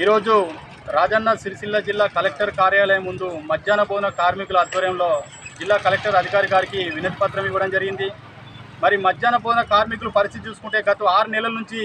ఈరోజు రాజన్న సిరిసిల్ల జిల్లా కలెక్టర్ కార్యాలయం ముందు మధ్యాహ్న భోజన కార్మికుల ఆధ్వర్యంలో జిల్లా కలెక్టర్ అధికారి గారికి వినతి పత్రం ఇవ్వడం జరిగింది. మరి మధ్యాహ్న భోజన కార్మికుల పరిస్థితి చూసుకుంటే గత ఆరు నెలల నుంచి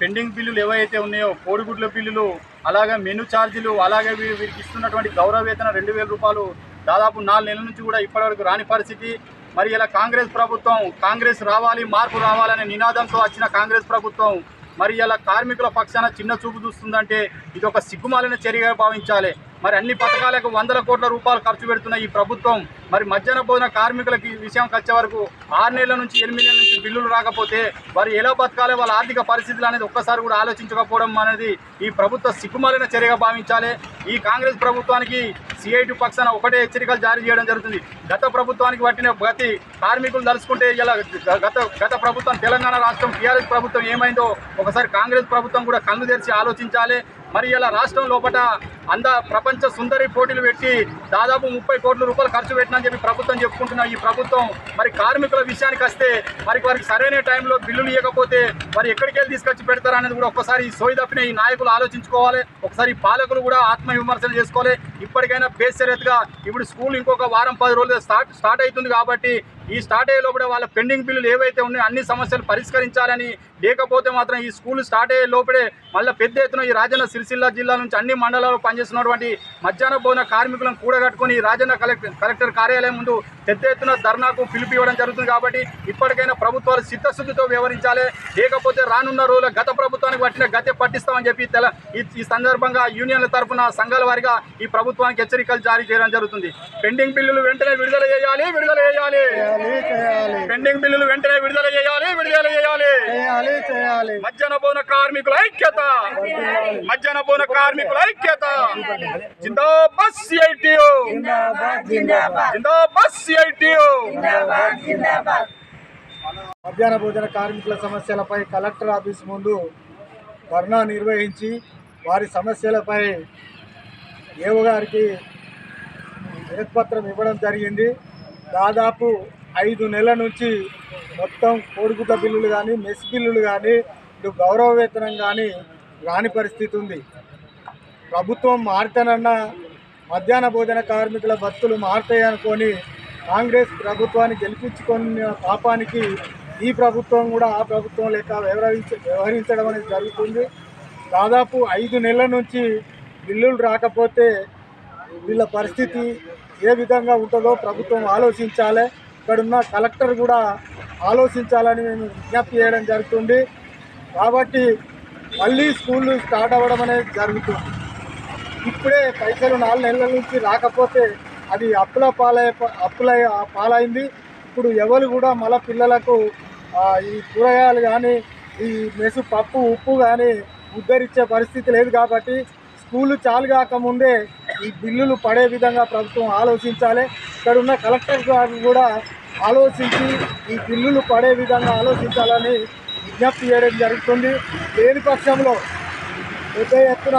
పెండింగ్ బిల్లులు ఏవైతే ఉన్నాయో కోడిగుడ్ల బిల్లులు అలాగే మెను ఛార్జీలు అలాగే వీరికి ఇస్తున్నటువంటి గౌరవ వేతన రెండు వేల రూపాయలు దాదాపు నాలుగు నెలల నుంచి కూడా ఇప్పటివరకు రాని పరిస్థితి. మరి ఇలా కాంగ్రెస్ ప్రభుత్వం కాంగ్రెస్ రావాలి మార్పు రావాలనే నినాదంతో వచ్చిన కాంగ్రెస్ ప్రభుత్వం మరి ఇలా కార్మికుల పక్షాన చిన్న చూపు చూస్తుందంటే ఇది ఒక సిగ్గుమాలిన చర్యగా భావించాలి. మరి అన్ని పథకాలకు వందల కోట్ల రూపాయలు ఖర్చు పెడుతున్న ఈ ప్రభుత్వం మరి మధ్యాహ్న భోజన కార్మికులకి విషయం వచ్చే వరకు ఆరు నెలల నుంచి ఎనిమిది నెలల నుంచి బిల్లులు రాకపోతే వారు ఎలా బతకాలి వాళ్ళ ఆర్థిక పరిస్థితులు అనేది ఒక్కసారి కూడా ఆలోచించకపోవడం అనేది ఈ ప్రభుత్వ సిగ్గుమాలిన చర్యగా భావించాలి. ఈ కాంగ్రెస్ ప్రభుత్వానికి సిఐటి పక్షాన ఒకటే హెచ్చరికలు జారీ చేయడం జరుగుతుంది. గత ప్రభుత్వానికి పట్టిన గతి కార్మికులు తలుచుకుంటే ఇలా గత గత ప్రభుత్వం తెలంగాణ రాష్ట్రం టీఆర్ఎస్ ప్రభుత్వం ఏమైందో ఒకసారి కాంగ్రెస్ ప్రభుత్వం కూడా కళ్ళు తెరిచి ఆలోచించాలి. మరి ఇలా రాష్ట్రం లోపల అంద ప్రపంచ సుందరి పోటీలు పెట్టి దాదాపు ముప్పై కోట్ల రూపాయలు ఖర్చు పెట్టినని చెప్పి ప్రభుత్వం చెప్పుకుంటున్న ఈ ప్రభుత్వం మరి కార్మికుల విషయానికి వస్తే మరి వారికి సరైన టైంలో బిల్లులు ఇవ్వకపోతే మరి ఎక్కడికి వెళ్ళి తీసుకొచ్చి పెడతారనేది కూడా ఒకసారి సోయి తప్పిన ఈ నాయకులు ఆలోచించుకోవాలి. ఒకసారి పాలకులు కూడా ఆత్మ విమర్శలు చేసుకోవాలి. ఇప్పటికైనా బేసరెత్గా ఇప్పుడు స్కూల్ ఇంకొక వారం పది రోజులు స్టార్ట్ స్టార్ట్ అవుతుంది కాబట్టి ఈ స్టార్ట్ అయ్యే లోపల వాళ్ళ పెండింగ్ బిల్లులు ఏవైతే ఉన్నాయో అన్ని సమస్యలు పరిష్కరించాలని లేకపోతే మాత్రం ఈ స్కూల్ స్టార్ట్ అయ్యే లోపలే మళ్ళీ పెద్ద ఎత్తున ఈ రాజన్న సిరిసిల్ల జిల్లా నుంచి అన్ని మండలాల్లో పనిచేస్తున్నటువంటి మధ్యాహ్న భోజన కార్మికులను కూడగట్టుకొని రాజన్న కలెక్టర్ కలెక్టర్ కార్యాలయం ముందు పెద్ద ఎత్తున ధర్నాకు పిలుపు ఇవ్వడం జరుగుతుంది కాబట్టి ఇప్పటికైనా ప్రభుత్వాలు చిత్తశుద్ధితో వ్యవహరించాలి. లేకపోతే రానున్న రోజుల గత ప్రభుత్వానికి పట్టిన గతే పట్టిస్తామని చెప్పి తెల ఈ ఈ సందర్భంగా యూనియన్ల తరఫున సంఘాల వారిగా ఈ ప్రభుత్వానికి హెచ్చరికలు జారీ చేయడం జరుగుతుంది. పెండింగ్ బిల్లులు వెంటనే విడుదల చేయాలి విడుదల చేయాలి. చేయాలి చేయాలి. పెండింగ్ బిల్లులు వెంటనే విడుదల చేయాలి విడుదల చేయాలి. చేయాలి చేయాలి. మధ్యాహ్న భోజన కార్మికుల ఐక్యత. మధ్యాహ్న. భోజన కార్మికుల ఐక్యత. జిందాబాద్ సిఐటియు జిందాబాద్ జిందాబాద్. సిఐటియు మధ్యాహ్న భోజన కార్మికుల సమస్యలపై కలెక్టర్ ఆఫీస్ ముందు ధర్నా నిర్వహించి వారి సమస్యలపై ఏవో గారికి వినతిపత్రం ఇవ్వడం జరిగింది. దాదాపు ఐదు నెలల నుంచి మొత్తం కోడిగుడ్డ బిల్లులు కానీ మెస్ బిల్లులు కానీ ఇటు గౌరవ వేతనం కానీ రాని పరిస్థితి ఉంది. ప్రభుత్వం మారుతానన్న మధ్యాహ్న భోజన కార్మికుల భక్తులు మారతాయనుకొని కాంగ్రెస్ ప్రభుత్వాన్ని గెలిపించుకున్న పాపానికి ఈ ప్రభుత్వం కూడా ఆ ప్రభుత్వం లేక వ్యవహరించ వ్యవహరించడం అనేది జరుగుతుంది. దాదాపు ఐదు నెలల నుంచి బిల్లులు రాకపోతే వీళ్ళ పరిస్థితి ఏ విధంగా ఉంటుందో ప్రభుత్వం ఆలోచించాలి. ఇక్కడున్న కలెక్టర్ కూడా ఆలోచించాలని మేము విజ్ఞప్తి చేయడం జరుగుతుంది. కాబట్టి మళ్ళీ స్కూళ్ళు స్టార్ట్ అవ్వడం అనేది జరుగుతుంది. ఇప్పుడే పైసలు నాలుగు నెలల నుంచి రాకపోతే అది అప్పుల పాలై అప్పుల పాలైంది. ఇప్పుడు ఎవరు కూడా మళ్ళీ పిల్లలకు ఈ కూరగాయలు కానీ ఈ మెసు పప్పు ఉప్పు కానీ ఉద్ధరించే పరిస్థితి లేదు కాబట్టి స్కూళ్ళు చాలు కాకముందే ఈ బిల్లులు పడే విధంగా ప్రభుత్వం ఆలోచించాలి. ఇక్కడ ఉన్న కలెక్టర్ గారు కూడా ఆలోచించి ఈ బిల్లులు పడే విధంగా ఆలోచించాలని విజ్ఞప్తి చేయడం జరుగుతుంది. లేని పక్షంలో పెద్ద ఎత్తున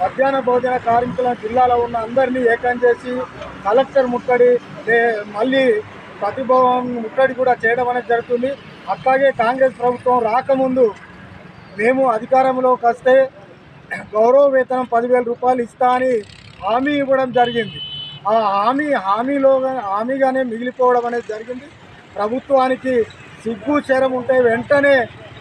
మధ్యాహ్న భోజన కార్మికుల జిల్లాలో ఉన్న అందరినీ ఏకం చేసి కలెక్టర్ ముట్టడి మళ్ళీ ప్రతిభవన్ ముట్టడి కూడా చేయడం అనేది జరుగుతుంది. అట్లాగే కాంగ్రెస్ ప్రభుత్వం రాకముందు మేము అధికారంలోకి వస్తే గౌరవ వేతనం పదివేల రూపాయలు ఇస్తా అని హామీ ఇవ్వడం జరిగింది. ఆ హామీ హామీలో హామీగానే మిగిలిపోవడం అనేది జరిగింది. ప్రభుత్వానికి సిగ్గు చేరం ఉంటే వెంటనే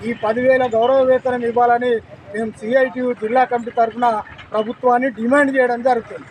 ఈ పదివేల గౌరవ వేతనం ఇవ్వాలని మేము సిఐటియు జిల్లా కమిటీ తరఫున ప్రభుత్వాన్ని డిమాండ్ చేయడం జరుగుతుంది.